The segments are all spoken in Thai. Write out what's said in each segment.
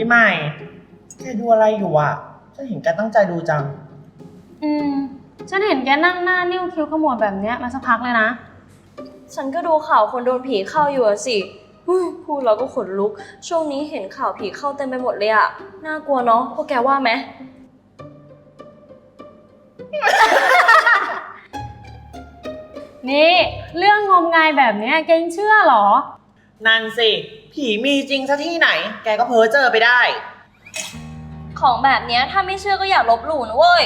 พี่ใหม่แกดูอะไรอยู่อะฉันเห็นแกตั้งใจดูจัง อืม ฉันเห็นแกนั่งหน้านิ้วคิ้วขมวดแบบเนี้ยมาสักพักเลยนะ ฉันก็ดูข่าวคนโดนผีเข้าอยู่อะสิเฮ้ยพูดแล้วก็ขนลุก ช่วงนี้เห็นข่าวผีเข้าเต็มไปหมดเลยอะน่ากลัวเนาะพวกแกว่าไหม นี่ เรื่องงมงายแบบเนี้ยแกยังเชื่อเหรอ นั่นสิ ผีมีจริงซะที่ไหน แกก็เพ้อเจอไปได้ ของแบบเนี้ยถ้าไม่เชื่อก็อย่าลบหลู่นะเว้ย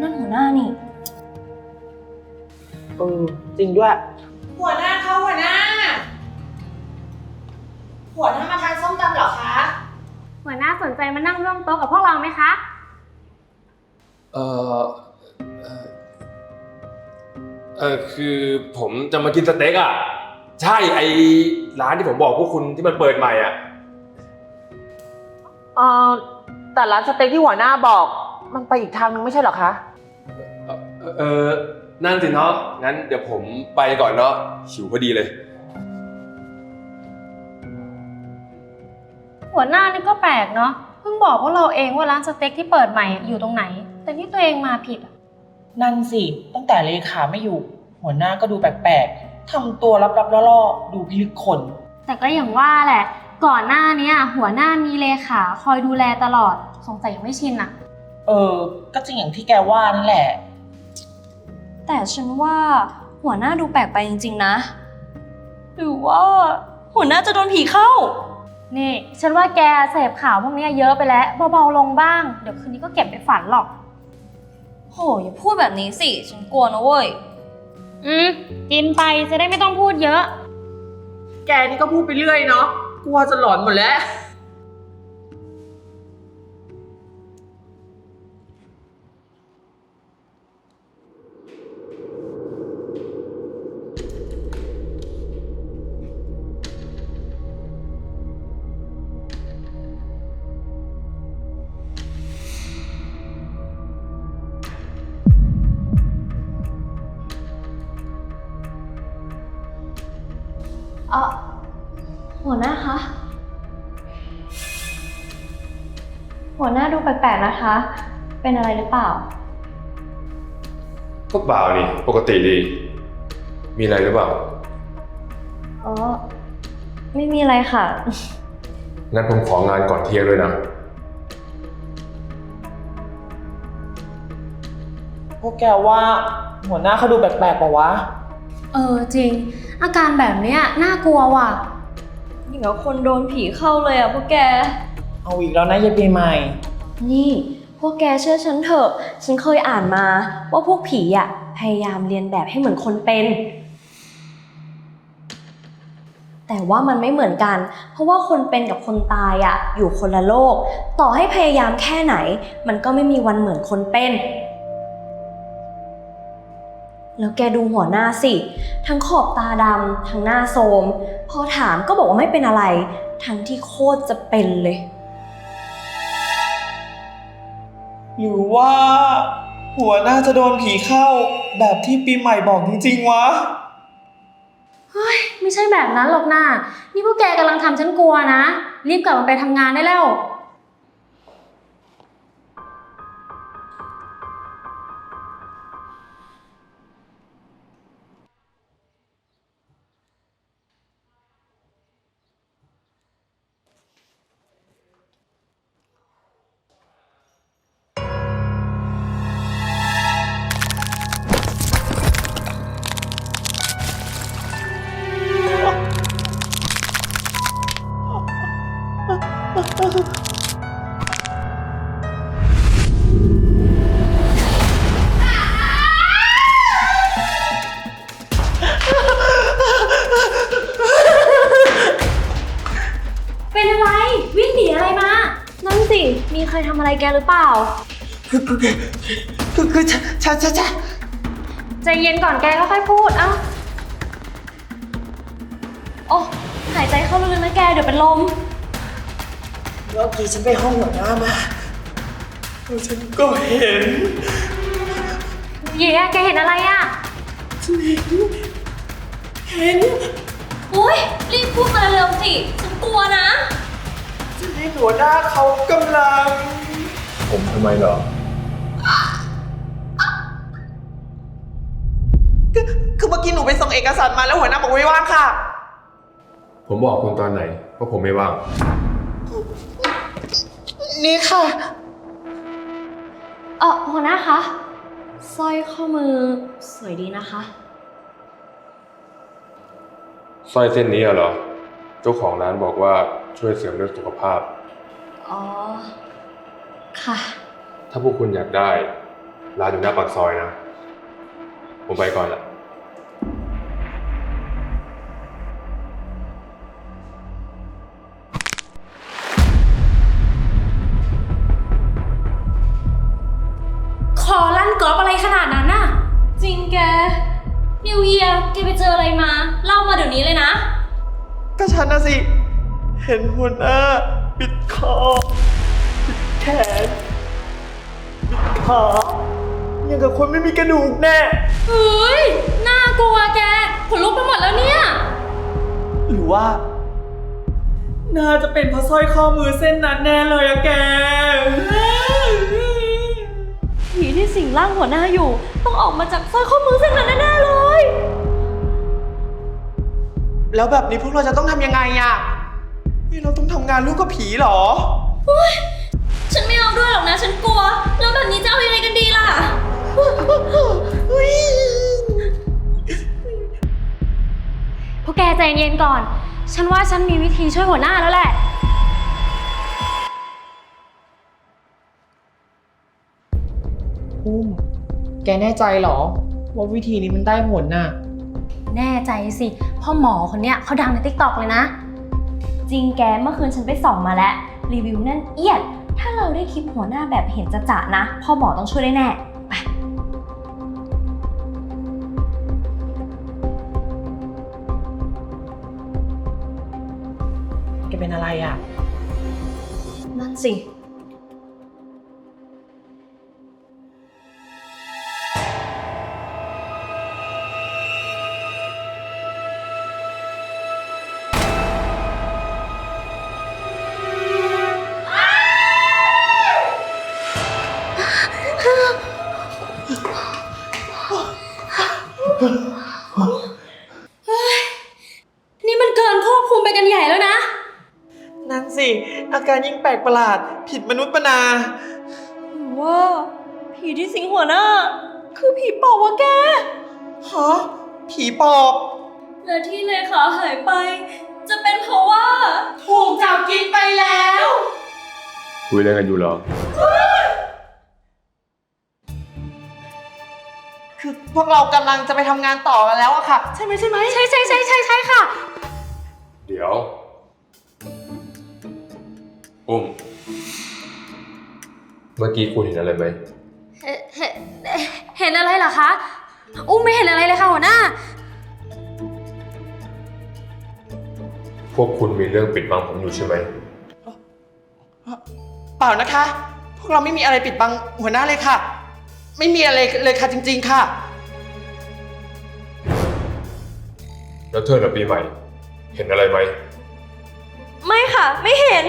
นั่นหัวหน้านี่ เออ จริงด้วย หัวหน้าคะหัวหน้า หัวหน้ามาทานส้มตำเหรอคะ หัวหน้าสนใจมานั่งร่วมโต๊ะกับพวกเราไหมคะ เออเอ่อเออคือผมจะมากินสเต็กอะ ใช่ไอร้านที่ผมบอกพวกคุณที่มันเปิดใหม่อะ เออแต่ร้านสเต็กที่หัวหน้าบอก มันไปอีกทางนึงไม่ใช่เหรอคะ เออเออนั่นสิเนาะงั้นเดี๋ยวผมไปก่อนเนาะหิวพอดีเลย หัวหน้านี่ก็แปลกเนาะเพิ่งบอกพวกเราเองว่าร้านสเต็กที่เปิดใหม่อยู่ตรงไหน แต่นี่ตัวเองมาผิดอะนั่นสิ ตั้งแต่เลขาไม่อยู่ หัวหน้าก็ดูแปลกๆทำตัวลับๆล่อๆดูพิลึกคน แต่ก็อย่างว่าแหละ ก่อนหน้าเนี้ยหัวหน้ามีเลขาคอยดูแลตลอด สงสัยยังไม่ชินอะเออ ก็จริงอย่างที่แกว่านั่นแหละ แต่ฉันว่าหัวหน้าดูแปลกไปจริงๆนะ หรือว่า หัวหน้าจะโดนผีเข้า นี่ ฉันว่าแกเสพข่าวพวกเนี้ยเยอะไปแล้วเบาๆลงบ้าง เดี๋ยวคืนนี้ก็เก็บไปฝันหรอก โหอย่าพูดแบบนี้สิ ฉันกลัวนะเว้ย อืมกินไปจะได้ไม่ต้องพูดเยอะ แกนี่ก็พูดไปเรื่อยเนาะ กลัวจะหลอนหมดแล้ว หัวหน้าดูแปลกๆนะคะ เป็นอะไรหรือเปล่า ก็เปล่านี่ ปกติดี มีอะไรหรือเปล่า อ๋อ ไม่มีอะไรค่ะ งั้นผมของานก่อนเที่ยงด้วยนะ พวกแกว่าหัวหน้าเขาดูแปลกๆป่าวะ เออจริง อาการแบบเนี้ยน่ากลัวว่ะอย่างกับคนโดนผีเข้าเลยอะพวกแก เอาอีกแล้วนะยายปีใหม่ นี่ พวกแกเชื่อฉันเถอะ ฉันเคยอ่านมาว่าพวกผีอะพยายามเรียนแบบให้เหมือนคนเป็น แต่ว่ามันไม่เหมือนกัน เพราะว่าคนเป็นกับคนตายอะ อยู่คนละโลก ต่อให้พยายามแค่ไหน มันก็ไม่มีวันเหมือนคนเป็น แล้วแกดูหัวหน้าสิ ทั้งขอบตาดำทั้งหน้าโทรมพอถามก็บอกว่าไม่เป็นอะไร ทั้งที่โคตรจะเป็นเลย หรือว่า หัวหน้าจะโดนผีเข้าแบบที่ปีใหม่บอกจริงๆวะ เฮ้ย ไม่ใช่แบบนั้นหรอกนะนี่พวกแกกำลังทำฉันกลัวนะ รีบกลับมาไปทำงานได้แล้ว อะไรแกหรือเปล่า คือคือคือชะชะชะชะใจเย็นก่อนแกก็ค่อยพูด เอ้า โอ้หายใจเข้าลึกๆนะแกเดี๋ยวเป็นลม เมื่อกี้ฉันไปห้องหัวหน้ามาแล้วฉันก็เห็นมีเย่แกเห็นอะไรอะเห็น เห็น อุ้ยรีบพูดมาเร็วสิ ฉันกลัวนะ ฉันเห็นหัวหน้าเขากำลัง ผมทำไมเหรอ คือคือเมื่อกี้หนูไปส่งเอกสารมาแล้วหัวหน้าบอกไม่ว่างค่ะ ผมบอกคุณตอนไหนว่าผมไม่ว่าง นี่ค่ะ เออหัวหน้าคะสร้อยข้อมือสวยดีนะคะ สร้อยเส้นนี้เหรอ เจ้าของร้านบอกว่าช่วยเสริมเรื่องสุขภาพ อ๋อ ค่ะ ถ้าพวกคุณอยากได้ ร้านอยู่หน้าปากซอยนะ ผมไปก่อนละคอลั่นกรอบอะไรขนาดนั้นน่ะ จริงแก นิวเยียแกไปเจออะไรมา เล่ามาเดี๋ยวนี้เลยนะ ก็ฉันนะสิ เห็นหัวหน้าปิดคอ ขาอย่างกับคนไม่มีกระดูกแน่ เฮ้ย น่ากลัวแก ขนลุกไปหมดแล้วเนี่ย หรือว่า น่าจะเป็นเพราะสร้อยข้อมือเส้นนั้นแน่เลยอะแก ผีที่สิงร่างหัวหน้าอยู่ ต้องออกมาจากสร้อยข้อมือเส้นนั้นแน่ๆเลย แล้วแบบนี้พวกเราจะต้องทำยังไงอะนี่เราต้องทำงานร่วมกับผีเหรอ ฉันไม่เอาด้วยหรอกนะ ฉันกลัว แล้วแบบนี้จะเอายังไงกันดีล่ะ พวกแกใจเย็นก่อน ฉันว่าฉันมีวิธีช่วยหัวหน้าแล้วแหละอุ้มแกแน่ใจเหรอ ว่าวิธีนี้มันได้ผลน่ะ แน่ใจสิพ่อหมอคนเนี้ยเขาดังในติ๊กต็อกเลยนะ จริงแกเมื่อคืนฉันไปส่องมาแล้ว รีวิวแนั่นเอียด ถ้าเราได้คลิปหัวหน้าแบบเห็นจะจะๆนะ พ่อหมอต้องช่วยได้แน่ ไป แกเป็นอะไรอะนั่นสิ นี่มันเกินควบคุมไปกันใหญ่แล้วนะ นั่นสิ อาการยิ่งแปลกประหลาด ผิดมนุษย์ปนาหรือว่า ผีที่สิงหัวหน้า คือผีปอบวะแก ฮะผีปอบ และที่เลขาหายไป จะเป็นเพราะว่า ถูกจับกินไปแล้ว คุยเรื่องกันอยู่เหรอคือ วกเรากำลังจะไปทำงานต่อกันแล้วอะค่ะ ใช่ไหมใช่ไหมใช่ใช่ใช่ใช่ใช่ค่ะ เดี๋ยวอุ้มเมื่อกี้คุณเห็นอะไรไหมเห็นเห็นเห็นอะไรเหรอคะ อุ้มไม่เห็นอะไรเลยค่ะหัวหน้า พวกคุณมีเรื่องปิดบังผมอยู่ใช่ไหม เปล่านะคะ พวกเราไม่มีอะไรปิดบังหัวหน้าเลยค่ะ ไม่มีอะไรเลยค่ะจริง ๆ ค่ะ แล้วเธอละปีใหม่ เห็นอะไรไหม ไม่ค่ะ ไม่เห็น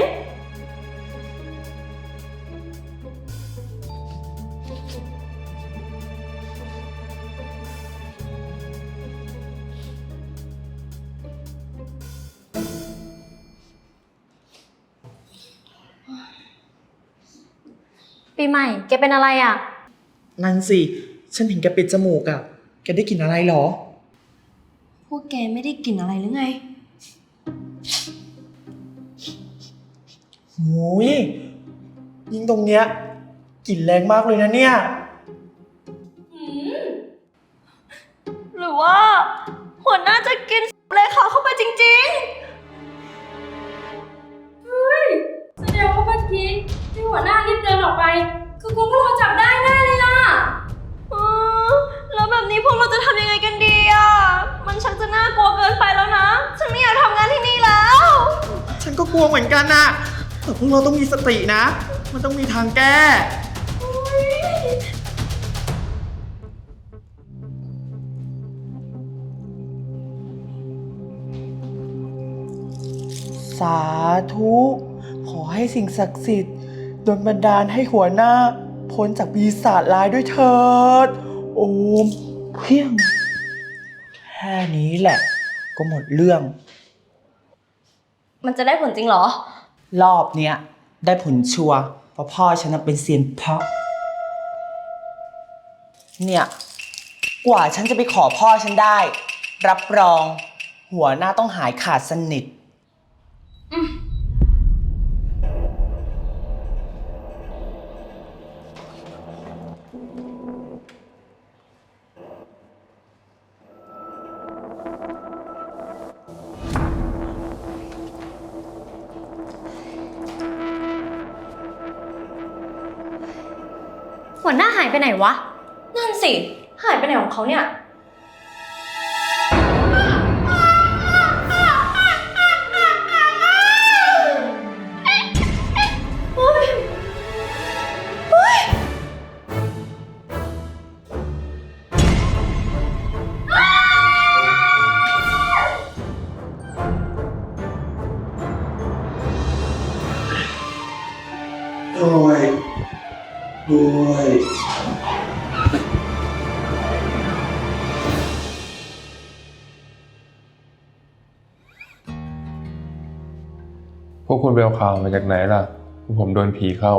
ปีใหม่ แกเป็นอะไรอะ นั่นสิ ฉันเห็นแกปิดจมูกอะแกได้กลิ่นอะไรเหรอพ วกแกไม่ได้กลิ่นอะไรหรือไง หูยยิ่งตรงเนี้ยกลิ่นแรงมากเลยนะเนี่ย วเหมือนกันนะแต่พวกเราต้องมีสตินะ มันต้องมีทางแก้ สาธุ ขอให้สิ่งศักดิ์สิทธิ์ดลบันดาลให้หัวหน้า พ้นจากปีศาจร้ายด้วยเถิด โอมเพียง แค่นี้แหละ ก็หมดเรื่อง มันจะได้ผลจริงเหรอ รอบเนี้ยได้ผลชัวร์เพราะพ่อฉันนะเป็นเซียนเพาะ เนี่ย กว่าฉันจะไปขอพ่อฉันได้ รับรอง หัวหน้าต้องหายขาดสนิท หัวหน้าหายไปไหนวะ นั่นสิ หายไปไหนของเขาเนี่ย โอ้ย โอ้ยพวกคุณไปเอาข่าวมาจากไหนล่ะผมโดนผีเข้า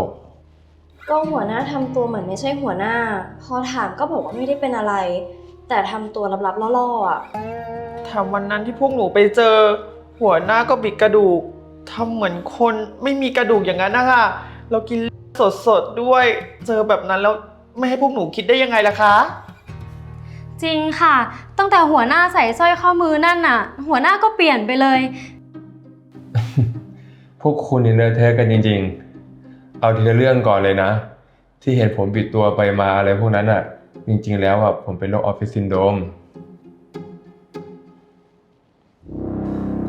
ก็หัวหน้าทำตัวเหมือนไม่ใช่หัวหน้า พอถามก็บอกว่าไม่ได้เป็นอะไร แต่ทำตัวลับๆล่อๆอะถามวันนั้นที่พวกหนูไปเจอ หัวหน้าก็บิดกระดูกทำเหมือนคนไม่มีกระดูกอย่างนั้นนะคะเรากิน สดๆด้วย เจอแบบนั้นแล้วไม่ให้พวกหนูคิดได้ยังไงล่ะคะ จริงค่ะ ตั้งแต่หัวหน้าใส่สร้อยข้อมือนั่นน่ะ หัวหน้าก็เปลี่ยนไปเลย พวกคุณนี่เลอะเทอะกันจริงๆ เอาทีละเรื่องก่อนเลยนะ ที่เห็นผมปิดตัวไปมาอะไรพวกนั้นอะ จริงๆ แล้วอะผมเป็นโรคออฟฟิศซินโดรม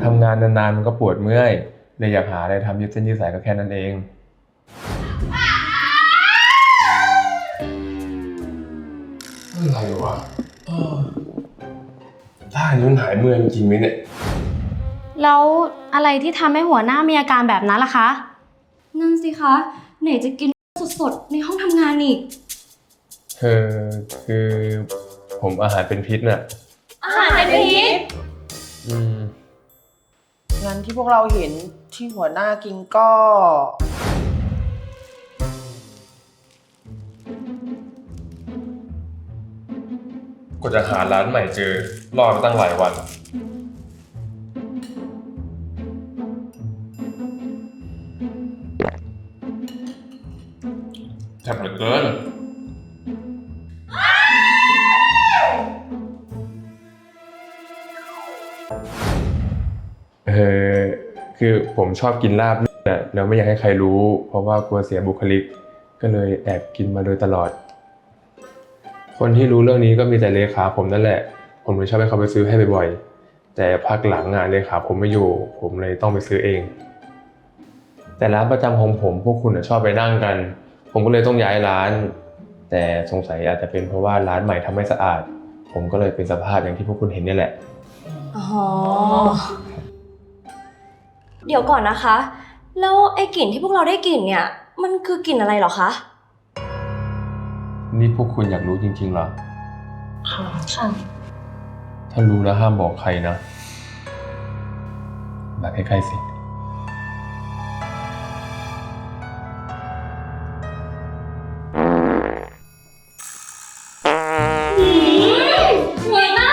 ทำงานนานๆมันก็ปวดเมื่อยเลยอยากหาอะไรทำยืดเส้นยืดสายก็แค่นั้นเอง อะไรวะเออท่านี้มันหายเมื่อยจริงๆไหมเนี่ยแล้วอะไรที่ทำให้หัวหน้ามีอาการแบบนั้นล่ะคะ นั่นสิคะ ไหนจะกินสดๆ ในห้องทำงานอีกคือคือผมอาหารเป็นพิษน่ะ อาหารเป็นพิษ อืม งั้นที่พวกเราเห็นที่หัวหน้ากินก็ กว่าจะหาร้านใหม่เจอ รอมาตั้งหลายวัน แทบเหลือเกิน เออคือผมชอบกินลาบเนี่ยแล้วไม่อยากให้ใครรู้ เพราะว่ากลัวเสียบุคลิก ก็เลยแอบกินมาโดยตลอด คนที่รู้เรื่องนี้ก็มีแต่เลขาผมนั่นแหละ ผมเลยชอบให้เขาไปซื้อให้บ่อยๆ แต่พักหลังอะเลขาผมไม่อยู่ ผมเลยต้องไปซื้อเอง แต่ร้านประจำของผมพวกคุณชอบไปนั่งกัน ผมก็เลยต้องย้ายร้าน แต่สงสัยอาจจะเป็นเพราะว่าร้านใหม่ทำไม่สะอาด ผมก็เลยเป็นสภาพอย่างที่พวกคุณเห็นนี่แหละ อ๋อ เดี๋ยวก่อนนะคะ แล้วไอ้กลิ่นที่พวกเราได้กลิ่นเนี่ย มันคือกลิ่นอะไรหรอคะ นี่พวกคุณอยากรู้จริงๆเหรอค่ะถ้ารู้แล้วห้ามบอกใครนะ มาใกล้ๆสิหัวหน้า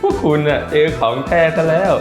พวกคุณอะเจอของแท้ซะแล้ว